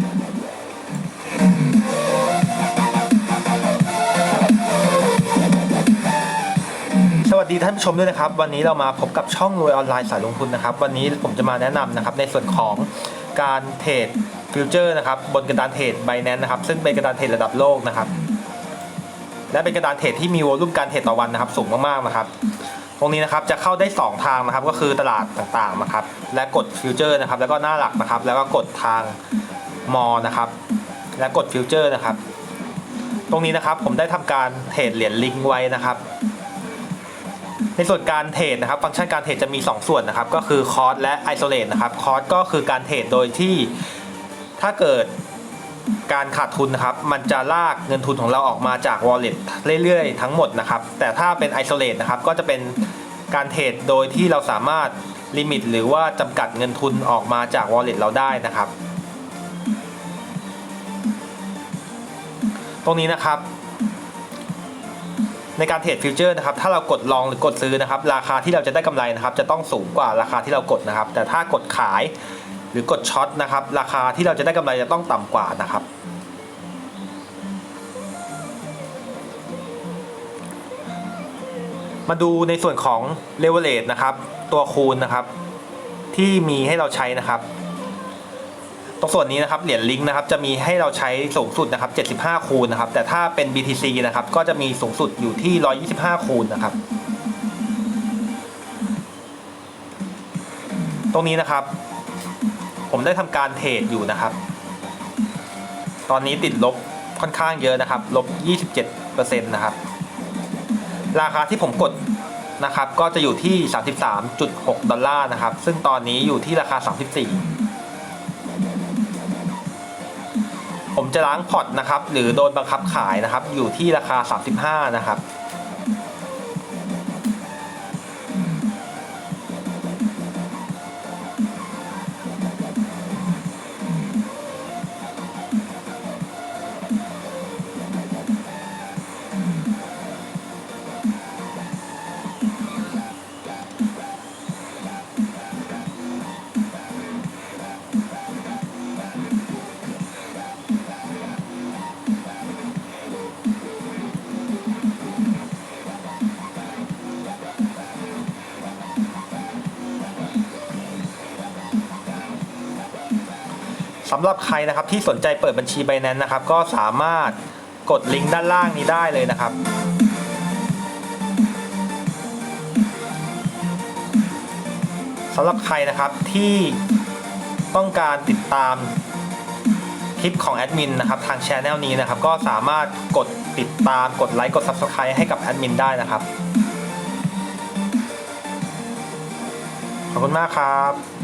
สวัสดีท่านผู้ชมด้วยนะครับ วันนี้เรามาพบกับช่องรวยออนไลน์สายลงทุนนะครับ วันนี้ผมจะมาแนะนำนะครับในส่วนของการเทรดฟิวเจอร์นะครับบนกระดานเทรดไบแนนนะครับ ซึ่งเป็นกระดานเทรดระดับโลกนะครับ และเป็นกระดานเทรดที่มีวอลุ่มการเทรดต่อวันนะครับสูงมากๆนะครับ ตรงนี้นะครับจะเข้าได้ 2 ทางนะครับก็คือตลาดต่างๆนะครับ และกดฟิวเจอร์นะครับ แล้วก็หน้าหลักนะครับ แล้วก็กดทาง มอนะครับ และกดฟิวเจอร์นะครับ ตรงนี้นะครับผมได้ทำการเทรดเหรียญลิงก์ไว้นะครับ ในส่วนการเทรดนะครับ ฟังก์ชันการเทรดจะมี 2 ส่วนนะครับ ก็คือคอร์สและไอโซเลตนะครับคอร์สก็คือการเทรดโดยที่ถ้าเกิดการขาดทุนนะครับ มันจะลากเงินทุนของเราออกมาจาก wallet เรื่อยๆ ทั้งหมดนะครับ แต่ถ้าเป็นไอโซเลตนะครับ ก็จะเป็นการเทรดโดยที่เราสามารถลิมิตหรือว่าจำกัดเงินทุนออกมาจาก wallet เราได้นะครับ ตรงนี้นะครับ ในการเทรดฟิวเจอร์นะครับ ถ้าเรากดลองหรือกดซื้อนะครับ ราคาที่เราจะได้กำไรนะครับ จะต้องสูงกว่าราคาที่เรากดนะครับ แต่ถ้ากดขายหรือกดช็อตนะครับ ราคาที่เราจะได้กำไรจะต้องต่ำกว่านะครับมาดูในส่วนของเลเวลเลตนะครับ ตัวคูณนะครับ ที่มีให้เราใช้นะครับ ตรงส่วนนี้นะครับเหรียญลิงก์นะครับจะมีให้เราใช้สูงสุดนะครับ 75 คูณนะครับ แต่ถ้าเป็น BTC นะครับก็จะมีสูงสุดอยู่ที่ 125 คูณนะครับ ตรงนี้นะครับ ผมได้ทำการเทรดอยู่นะครับ ตอนนี้ติดลบค่อนข้างเยอะนะครับ ลบ 27%นะครับ ราคาที่ผมกดนะครับ ก็จะอยู่ที่ 33.6 ดอลลาร์นะครับ ซึ่งตอนนี้อยู่ที่ราคา 34 จะล้างพอร์ตนะครับหรือโดนบังคับขายนะครับอยู่ที่ราคา 35 นะครับ สำหรับใครนะครับที่สนใจเปิดบัญชี b บ n a n c e นะครับ ก็สามารถกดลิงก์ด้านล่างนี้ได้เลยนะครับ สำหรับใครนะครับที่ต้องการติดตามคลิปของแอดมินนะครับทางช anel นี้นะครับ ก็สามารถกดติดตามกดไลค์กด Subscribe ให้กับแอดมินได้นะครับ ขอบคุณมากครับ